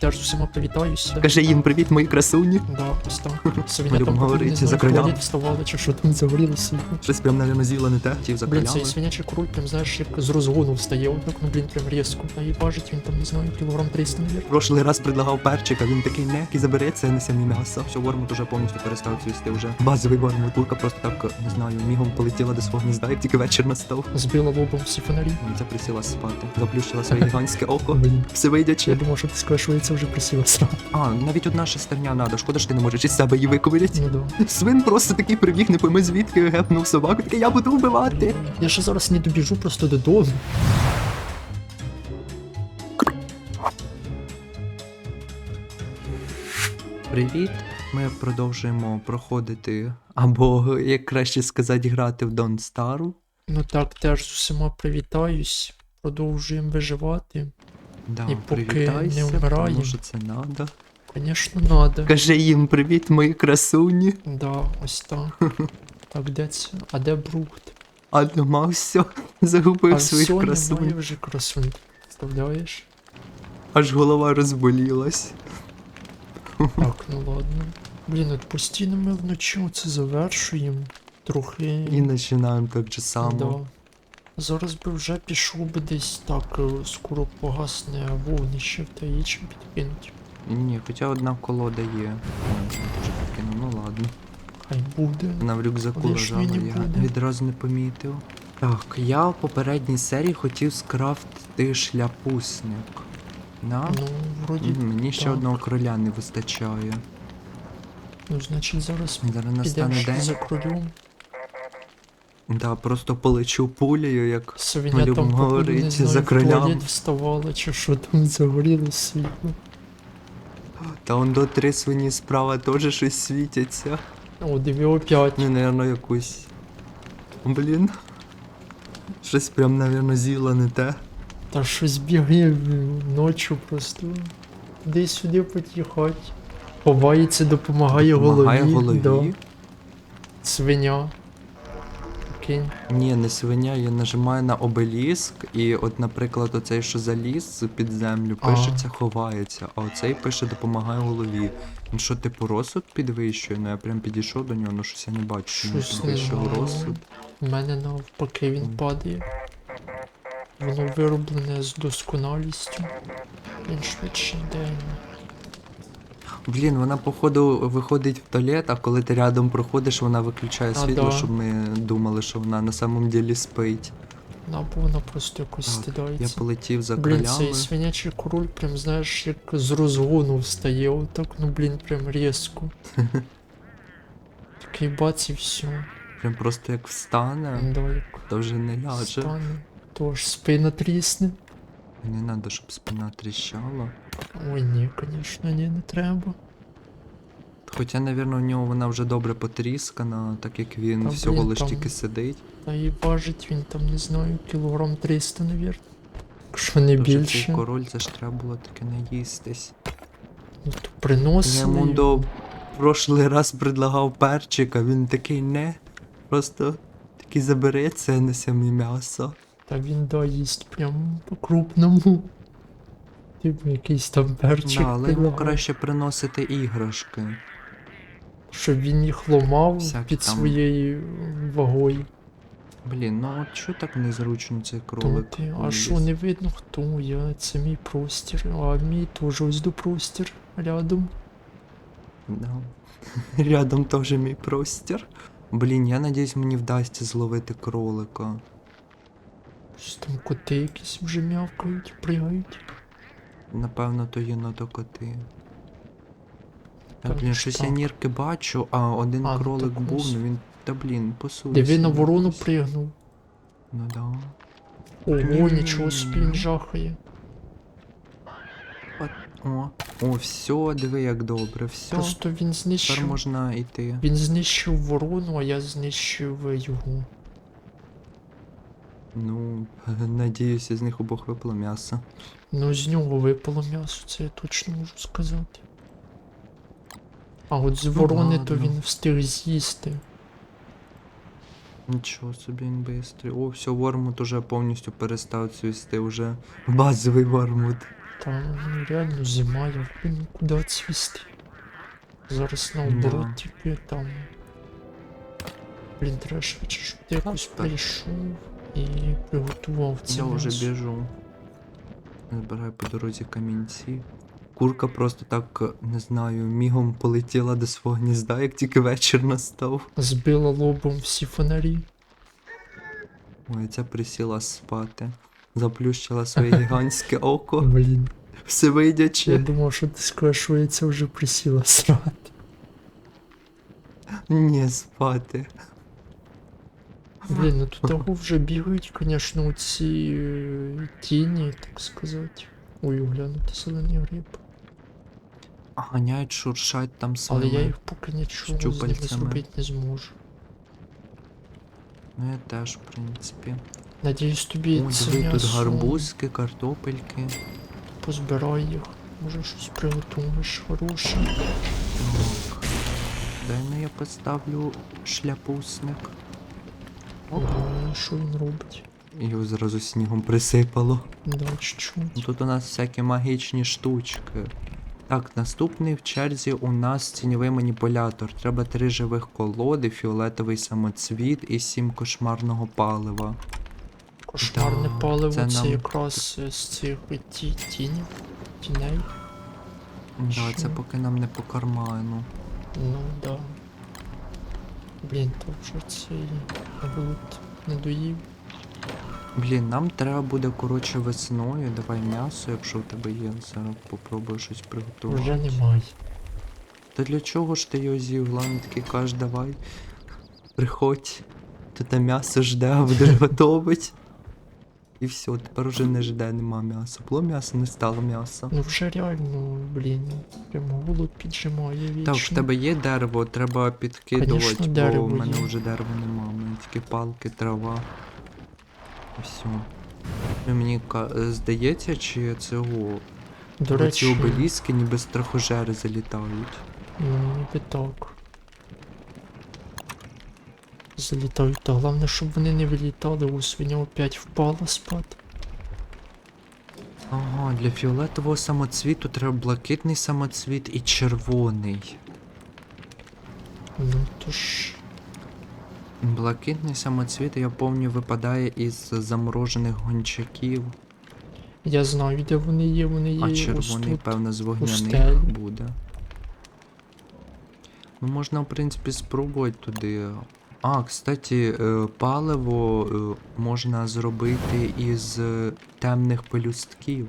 Теж з усіма привітаюсь. Кажи їм привіт, мої красуні. Да, ось так. Свиня Ми там любимо говорити вставали, чи що там загорілося. Щось прям, наверное, з'їла не те, ті за Блін, цей свинячий король, прям знаєш, як з розгону встає, отак, ну блін, прям різко. А і важить він там, не знаю, кілограм 300, навірно. Прошлий раз предлагав перчик, а він такий не, і забере це не самі м'ясо. Все, вормут уже повністю перестав цвісти вже. Базовий вормут. Курка просто так, не знаю, мігом полетіла до свого гнізда, як тільки вечір настав. Збила лобом всі фонарі. Це присіла спати. Заплющила своє гігантське око. Все Я вийдячи. думав, що ти скажеш, що я це вже присіла сам. А, навіть одна шестерня надо. Шкода, що ти не можеш із себе її виковирять. Ну да. Свин просто такий прибіг, не пойми звідки гепнув собаку, такий я буду вбивати. Я ще зараз не добіжу просто додому. Привіт! Ми продовжуємо проходити, або як краще сказати, грати в Don't Star. Ну так, теж з усіма привітаюсь. Продовжуємо виживати. Да, І поки привітайся, не тому що це надо. Звісно, надо. Кажи їм привіт, мої красуні. Да, ось так. Так, де це? А де Брухт? А дома все, загубив а своїх все, немає вже красунь. Представляєш? Аж голова розболілась. Так, ну ладно. Блін, от постійно ми вночі це завершуємо. Трохи. І починаємо так же само. Да. Зараз би вже пішов би десь так, е, скоро погасне вогнище в та чим підкинуть. Ні, хоча одна колода є. Ой, Дуже підкинув, ну ладно. Хай буде. Вона в рюкзаку лежала, я буде. відразу не помітив. Так, я в попередній серії хотів скрафтити шляпусник. На? Ну, вроді. Мені ще так. одного кроля не вистачає. Ну, значить, зараз Зараз настане день. за кролем. Да, просто полечу пулею, як Свиня Ми любимо говорити за знаю, в кролями. чи що там загоріло світло. та он до три свині справа теж щось світяться. О, диви опять. Ну, напевно, якусь. Блін. Щось прям, напевно, з'їла не те. Та щось бігає ночі просто. Десь сюди потіхать. Ховається, допомагає, Помагає голові. голові. Да. Свиня. Окей. Ні, не свиня, я нажимаю на обеліск, і от, наприклад, оцей, що заліз під землю, пишеться, ховається, а оцей пише допомагає голові. Він що, типу, розсуд підвищує? Ну я прям підійшов до нього, ну щось я не бачу, Щось не підвищив розсуд. У мене навпаки він падає. Воно вироблене з досконалістю. Він швидше йде. Блін, вона походу виходить в туалет, а коли ти рядом проходиш, вона виключає А, світло, да. щоб ми думали, що вона на самом ділі спить. Або вона просто якось Так, Я стидається. полетів за Блін, кролями. цей свинячий король, прям знаєш, як з розгону встає, отак, ну блін, прям різко. Такий бац і все. Прям просто як встане, Да, як то вже не ляже. стане. То аж спина трісне. Не треба, щоб спина тріщала. Ой, ні, звісно, ні, не треба. Хоча, напевно, у нього вона вже добре потріскана, так як він Та, всього блін, лиш там- тільки сидить. Та і важить він там, не знаю, кілограм 300, навірно. Якщо не Тож цей більше. король, це ж треба було таке наїстись. Ну, то Я приносили. йому до прошлий раз предлагав перчик, а він такий не. Просто такий забере це на самі м'ясо. Та він да їсть прям по-крупному. Типу якийсь там перчик. Да, але йому краще приносити іграшки. Щоб він їх ломав Всякі під там- своєю вагою. Блін, ну от що так незручно цей кролик? ти, а що не видно хто я? Це мій простір, а мій теж ось до простір рядом. Да. Рядом теж мій простір. Блін, я надіюсь, мені вдасться зловити кролика. Щось там коти якісь вже м'явкають, пригають. Напевно, то єнотокоти. Так, Так, блін, щось я нірки бачу, а один А, ну кролик так був, ось. ну він. Та блін, посунувся. Диви на ворону якось. пригнув. Ну да. Ого, нічого собі він жахає. О, о, все, диви як добре, все. Просто він Тепер знищив. можна йти. Він знищив ворону, а я знищив його. Ну, надіюся, з них обох випало м'ясо. Ну, з нього випало м'ясо, це я точно можу сказати. А от з ворони то він встиг з'їсти. Нічого собі він бистрий. О, все, вормут уже повністю перестав цвісти, вже базовий вормут. Там ну, реально зима, я блін, куди цвісти. Зараз наоборот Да. тільки там. Блін, треба швидше, щоб ти якось прийшов і приготував це Я вже м'ясо. біжу. Збираю по дорозі камінці. Курка просто так, не знаю, мігом полетіла до свого гнізда, як тільки вечір настав. Збила лобом всі фонарі. Ой, ця присіла спати. Заплющила своє гігантське око, Блін. все Я думав, що ти скажеш, що я це вже присіла срати. Ні, спати. Блін, ну тут того вже бігають, звісно, ці е, тіні, так сказати. Ой, глянути зелені гриб. А ганяють, шуршать там Але своїми. я їх поки нічого з ними щупальцями. зробити не зможу. Ну я теж, в принципі. Надіюсь, тобі Ой, це диви, тут м'ясо гарбузки, картопельки. позбирай їх. Може щось приготуєш хороше. Так. Дай ну я поставлю шляпусник. Ого, що він робить? Його зразу снігом присипало. Да, чуть-чуть. Тут у нас всякі магічні штучки. Так, наступний в черзі у нас тіньовий маніпулятор. Треба три живих колоди, фіолетовий самоцвіт і сім кошмарного палива. Кошмарне Да, паливо це це, нам- якраз з цих ті, тінів. Тіней. Да, це поки нам не по карману. Ну да. Блін, то вже ці глут не доїв. Блін, нам треба буде коротше весною. Давай м'ясо, якщо в тебе є. Зараз попробую щось приготувати. Вже немає. Та для чого ж ти його з'їв? Главное такий каже, давай. Приходь. Ти те м'ясо жде, а буде готовить. І все, тепер уже не жде, нема м'яса. Було м'ясо, не стало м'яса. Ну вже реально, блін, прямо голод піджимає вічно. Так, в тебе є дерево, треба підкидувати, бо в мене є. вже дерева нема, в мене тільки палки, трава. І все. Ну, Мені здається, чи цього До ці речі, обеліски ніби страхожери залітають. ну, ніби так. Залітають, та головне, щоб вони не вилітали, у свиня опять впала спати. Ага, для фіолетового самоцвіту треба блакитний самоцвіт і червоний. Ну то ж. Блакитний самоцвіт, я пам'ятаю, випадає із заморожених гончаків, Я знаю, де вони є, вони є а ось червоний, тут. певно, з вогняних буде. Ну, можна, в принципі, спробувати туди. А, кстати, е, паливо е, можна зробити із е, темних пелюстків.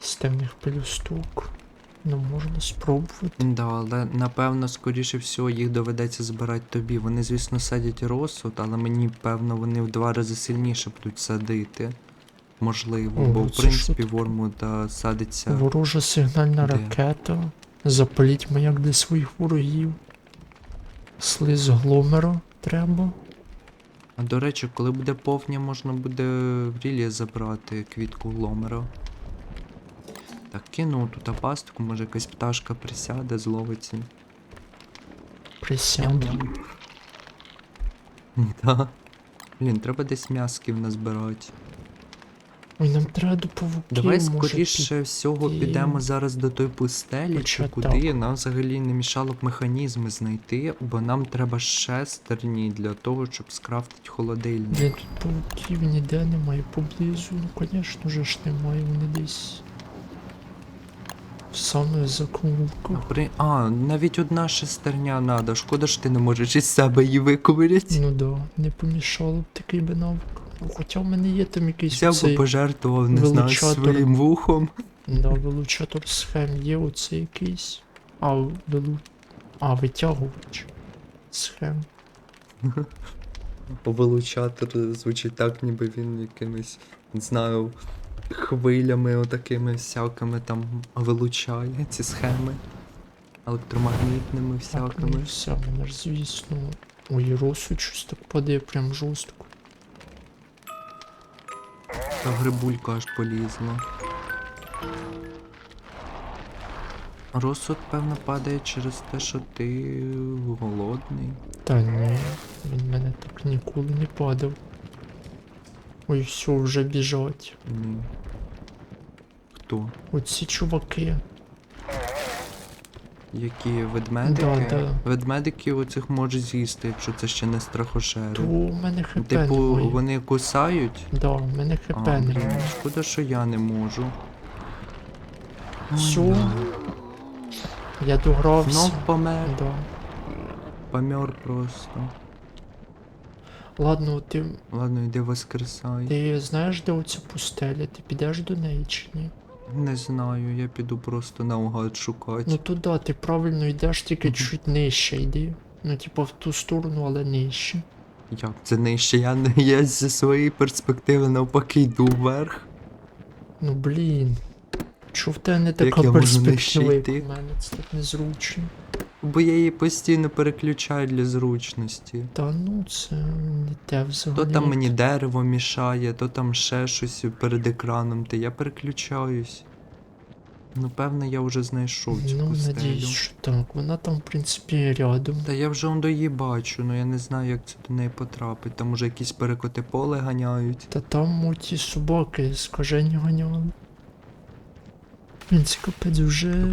З темних пелюсток. Ну, можна спробувати. Да, але напевно, скоріше всього, їх доведеться збирати тобі. Вони, звісно, садять розсуд, але мені, певно, вони в два рази сильніше будуть садити. Можливо, Ого, бо в принципі? Вормута садиться. Ворожа сигнальна Де? ракета. Запаліть маяк для своїх ворогів. Слиз гломера треба. А до речі, коли буде повня, можна буде в рілі забрати квітку гломера. Так, кину тут пастку, може якась пташка присяде, зловиться. Присяду. Да. Блін, треба десь м'ясків назбирати. Ой, нам треба до павуків. Давай може, скоріше всього піти. підемо зараз до той пустелі, чи Хоча куди. так. Нам взагалі не мішало б механізми знайти, бо нам треба шестерні для того, щоб скрафтити холодильник. Блін, тут павуків ніде немає поблизу. Ну, звісно же ж немає, вони десь. Саме А, при... а, навіть одна шестерня надо. Шкода, що ти не можеш із себе її виковиряти. Ну да, не помішало б такий би навик. Ну, Хоча в мене є там якийсь Взяв би пожертвував, не знаю, своїм вухом. Да, вилучатор схем є оце якийсь. А, вилу... А, витягувач. Схем. Вилучатор звучить так, ніби він якимись, не знаю, хвилями отакими всякими там вилучає ці схеми. Електромагнітними Так, ну все, мене ж звісно. Ой, росу щось так падає прям жорстко. Та грибулька аж полізла. Розсуд, певно, падає через те, що ти голодний. Та ні, він мене так ніколи не падав. Ой, все, вже біжать. Ні. Хто Хто? Оці чуваки. Які ведмедики? Да, да. Ведмедики оцих можуть з'їсти, якщо це ще не страхошери. То у мене хп Типу, немає. вони кусають? Да, у мене А, хп блін, немає. шкода, що я не можу. Ой, да. Я догрався. Знов помер. Да. Помер просто. Ладно, ти, Ладно, йди воскресай. ти знаєш, де оця пустеля? Ти підеш до неї чи ні? Не знаю, я піду просто наугад шукати. Ну туди, ти правильно йдеш, тільки чуть нижче йди. Ну, типу, в ту сторону, але нижче. Як це нижче? Я, не- я зі своєї перспективи навпаки йду вверх. Ну блін. Чого в тебе не Як така я можу нижче перспектива, йти? у мене? Це так незручно. Бо я її постійно переключаю для зручності. Та ну це не те взагалі. То там мені дерево мішає, то там ще щось перед екраном, та я переключаюсь. Ну, певно, я вже знайшов цю Ну, пустелю. надіюсь, що так. Вона там, в принципі, рядом. Та я вже он її бачу, ну я не знаю, як це до неї потрапить. Там уже якісь перекоти поле ганяють. Та там ті собаки скажені ганяли. Блін, це капець вже.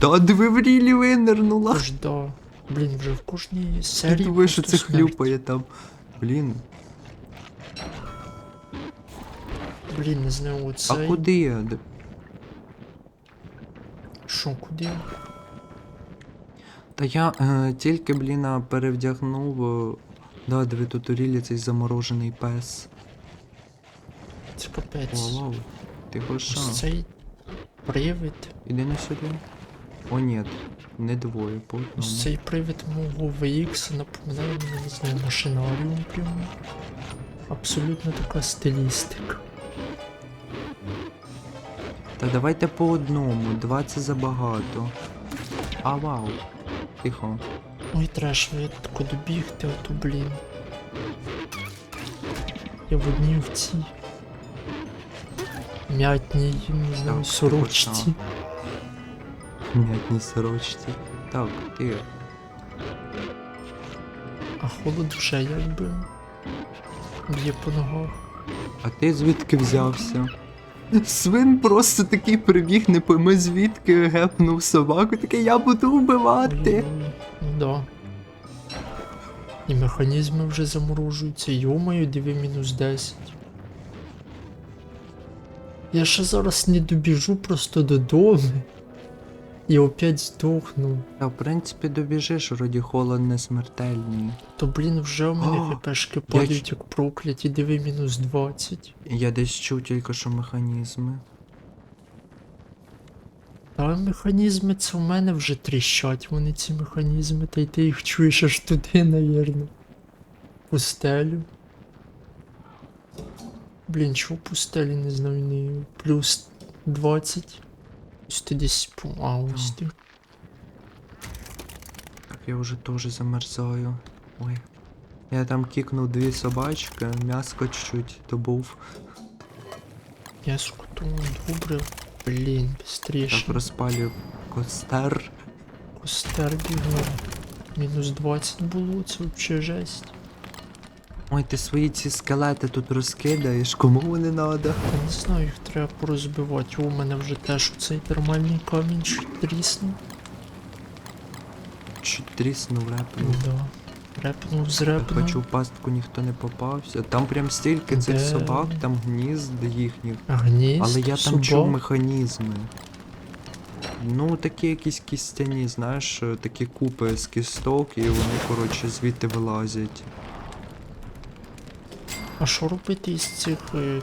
Да, диви в рілі винирнула. Аж да. Блін, вже в кожній серії. думаєш, що це хлюпає там. Блін, Блін, не знаю, а куди я? Що, куди? Та я е, тільки, блін, перевдягнув. е, Да, диви, тут у рілі цей заморожений пес. Це капець. Вау, ти. Ось цей привид. Іди на сюди. О, ні, не двоє, по одному. Цей привид мого VX напоминає мені, не знаю, машинаріум прямо. Абсолютно така стилістика. Та давайте по одному, два це забагато. А вау. Тихо. Ой, треш, я тако добігти, а то блін. Я в одній в цій. М'ятній, не знаю, Так, сорочці. ти М'ятній сорочці. Так, ти. А холод вже якби. Б'є по ногах. А ти звідки взявся? Свин просто такий прибіг, не пойми звідки гепнув собаку, такий я буду вбивати. Ой-ой-ой, Ну да. І механізми вже заморожуються. Йомаю, диви мінус 10. Я ще зараз не добіжу просто додому. І опять здохну. Та в принципі добіжиш, вроді холод не смертельний. То блін, вже у мене хпшки падають як прокляті, диви мінус 20. Я десь чув тільки що механізми. Та механізми це в мене вже тріщать, вони ці механізми, та й ти їх чуєш аж туди, навірно. Пустелю. Блін, чого пустелі, не знаю, плюс 20. Ось ти десь по. А, ось ти. Так я вже теж замерзаю. Ой. Я там кікнув дві собачки, м'яско чуть-чуть добув. Я скутую добре. Блін, Так бістріше. розпалюю костер. Костер бігав. Мінус 20 було, це взагалі жесть. Ой, ти свої ці скелети тут розкидаєш, кому вони надо? Я не знаю, їх треба порозбивати. У мене вже теж цей термальний камінь чуть тріснув. Чуть тріснув Ну репнув. да. Репнув з Я хочу в пастку ніхто не попався. Там прям стільки цих Де? собак, там гнізд їхніх. Гнізд, Але я там собак. чув механізми. Ну, такі якісь кістяні, знаєш, такі купи з кісток, і вони, коротше, звідти вилазять. А що робити із цих е,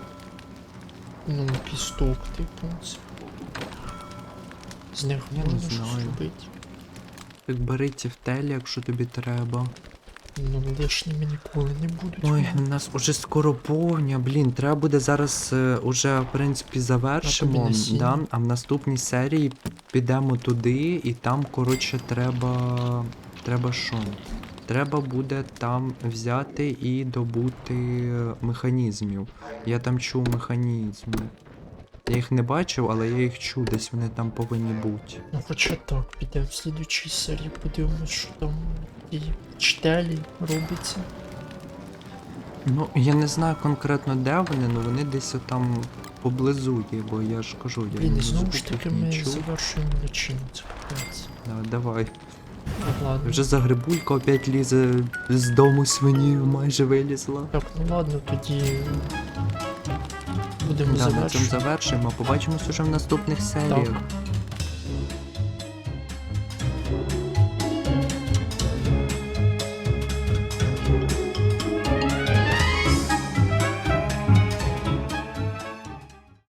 ну, кісток, типу? З них Я не можна щось знаю. робити. Так бери ці в телі, якщо тобі треба. Ну, лишніми ніколи не будуть. Ой, у нас уже скоро повня, блін, треба буде зараз е, уже, в принципі, завершимо. насіння. Да? А в наступній серії підемо туди, і там, коротше, треба. Треба що? Треба буде там взяти і добути механізмів. Я там чув механізми. Я їх не бачив, але я їх чув, десь вони там повинні бути. Ну хоча так, підемо в слідучій серії, подивимось, що там і чтелі робиться. Ну, я не знаю конкретно де вони, але вони десь там поблизу є, бо я ж кажу, я Блін, не знову ж таки ми завершуємо личину, це. Да, давай. Так, ладно. Вже загребулька опять лізе з дому свинію, майже вилізла. Так, ну ладно, тоді будемо Да, на цьому завершимо. Побачимось уже в наступних серіях. Так.